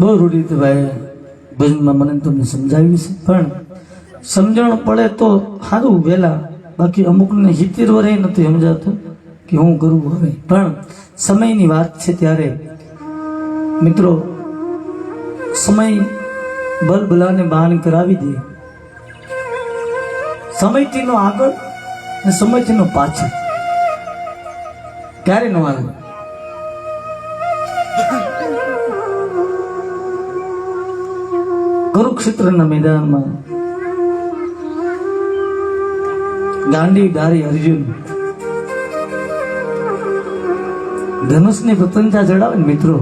બહુ રૂઢી ભાઈ, ભજનમાં મને તમને સમજાવ્યું છે. પણ સમજણ પડે તો સારું, વહેલા. બાકી અમુકને હિતિર વરે નથી સમજાતું કે હું કરું હવે. પણ સમયની વાત છે ત્યારે. મિત્રો, સમય બલબલાને બહાન કરાવી દે. સમયથી નો આગળ અને સમયથી નો પાછળ. ક્યારે નો આવે કુરુક્ષેત્રના મેદાનમાં ગાંડી અર્જુન ધનુષની પ્રતંજા ચડાવે ને મિત્રો.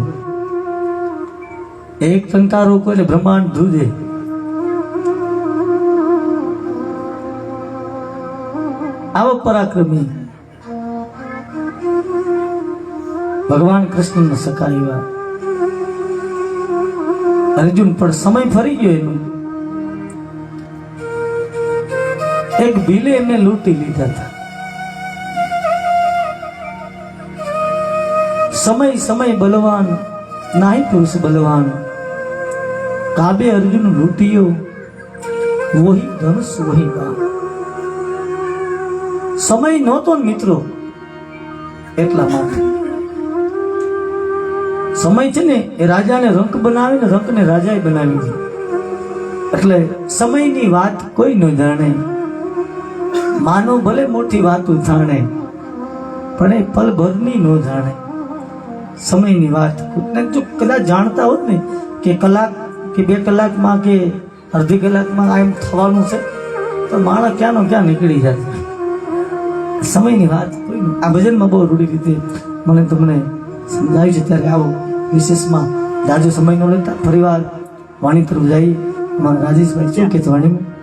એક ટંકાર રોકો એટલે બ્રહ્માંડ ધ્રુજે. આવો પરાક્રમી. ભગવાન કૃષ્ણ સકા એવા અર્જુન પણ સમય ફરી ગયો એનું. એક ભીલે એમને લૂંટી લીધા હતા. સમય સમય બલવાન, નાહી પુરુષ બલવાન. કાબે અર્જુન લૂંટ્યો, વોહી ધનુષ, વહી ગામ સમય નહોતો મિત્રો, એટલા માટે. સમય છે ને એ રાજાને રંક બનાવીને રંકને રાજાએ બનાવી છે એટલે સમયની વાત કોઈ ન જાણે. માનો ભલે મોટી વાતો જાણે પણ એ પલભરની ન જાણે. સમયની વાત ને જો કદાચ જાણતા હોત ને કે કલાક કે બે કલાકમાં કે અડધી કલાકમાં એમ થવાનું છે, તો માણસ ક્યાંનો ક્યાં નીકળી જાય? સમયની વાત કોઈ આ ભજનમાં બહુ રૂઢી રીતે મને તમને સમજાવી છે, ત્યારે આવો. વિશેષમાં જાજો સમય ન લેતા ફરીવાર વાણી તરફ જઈ અમારા રાજેશભાઈ શું વાણીમાં?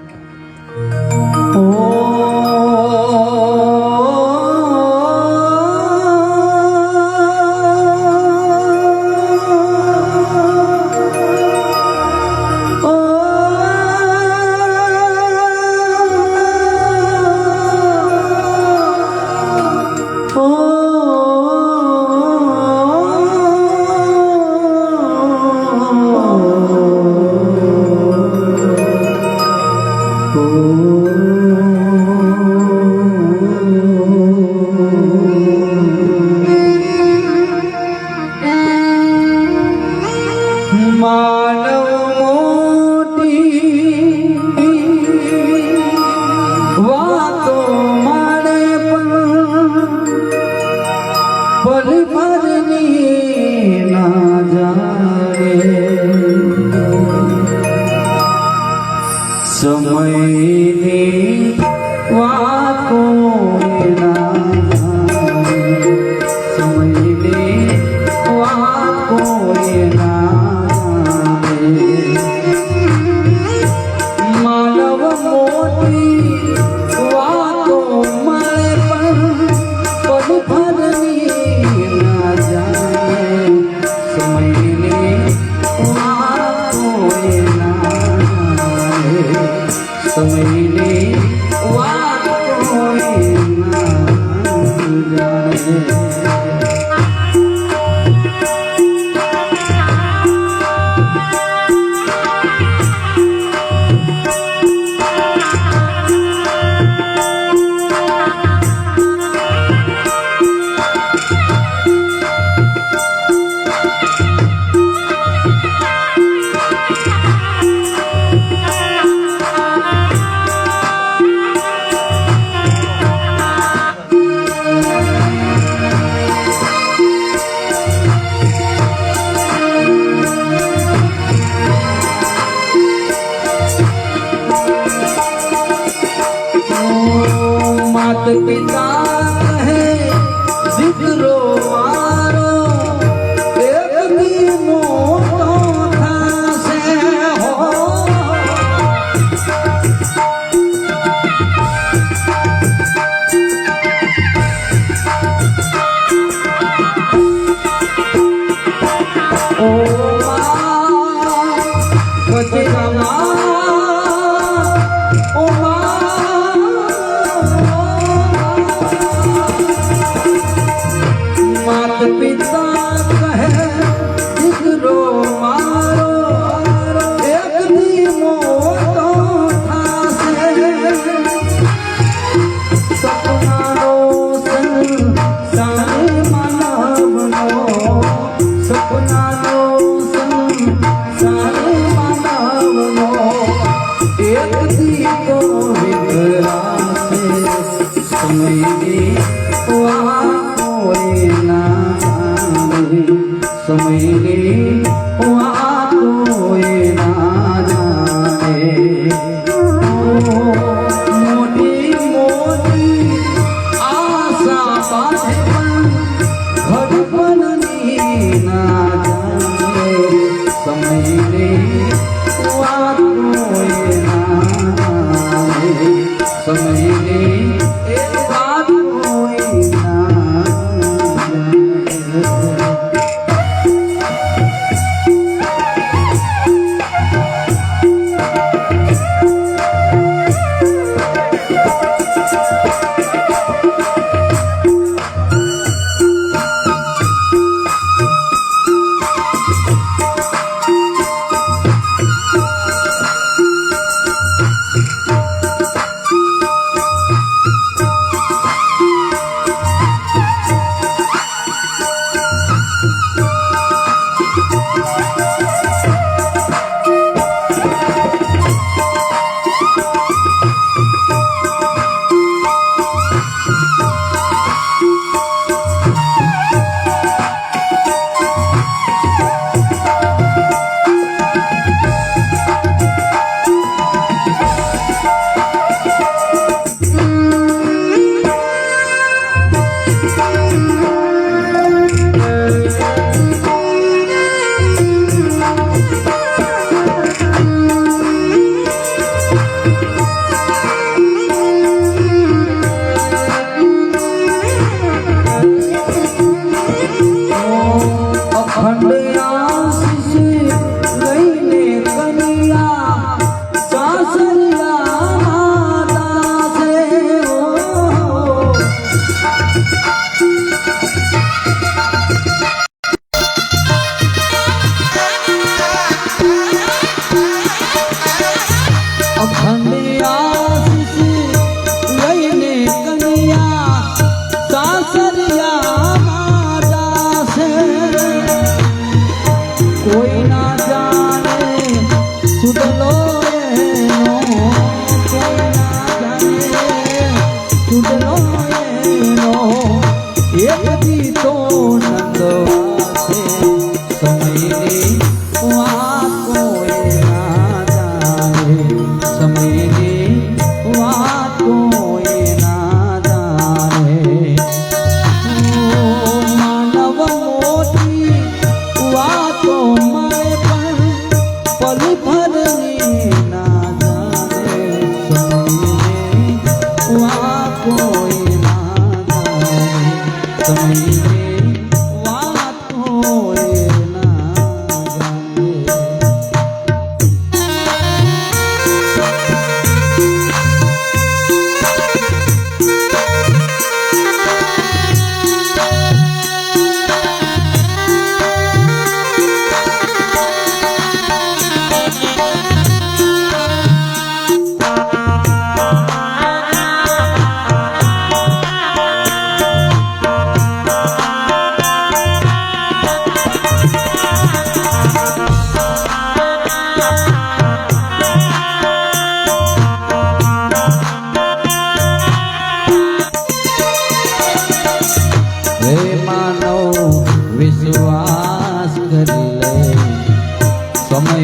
Kapitan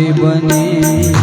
સમય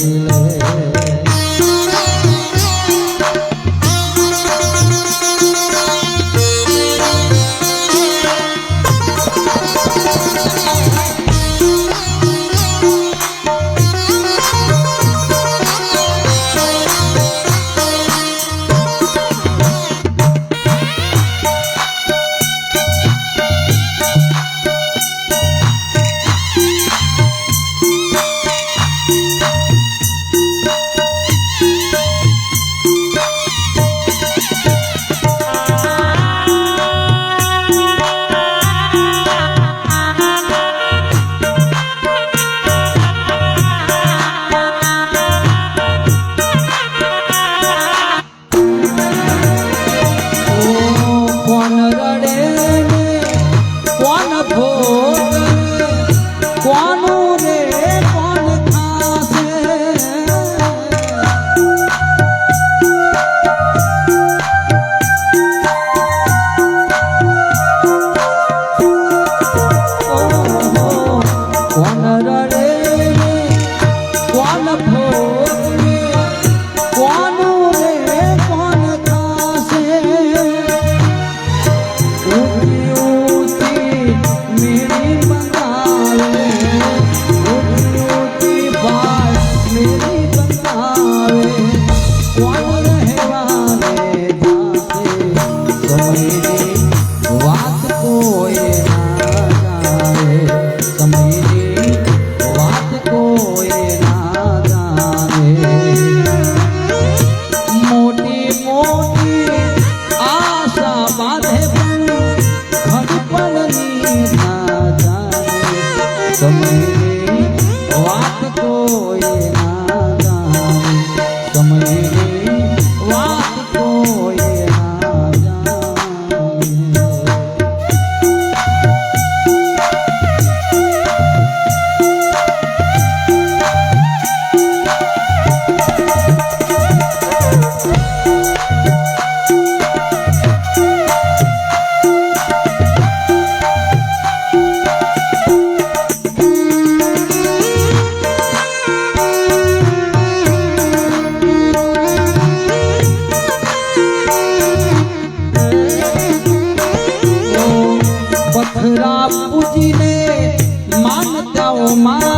Bismillah. લે કોણ રડે પથરા પૂજીને માનતાઓ માને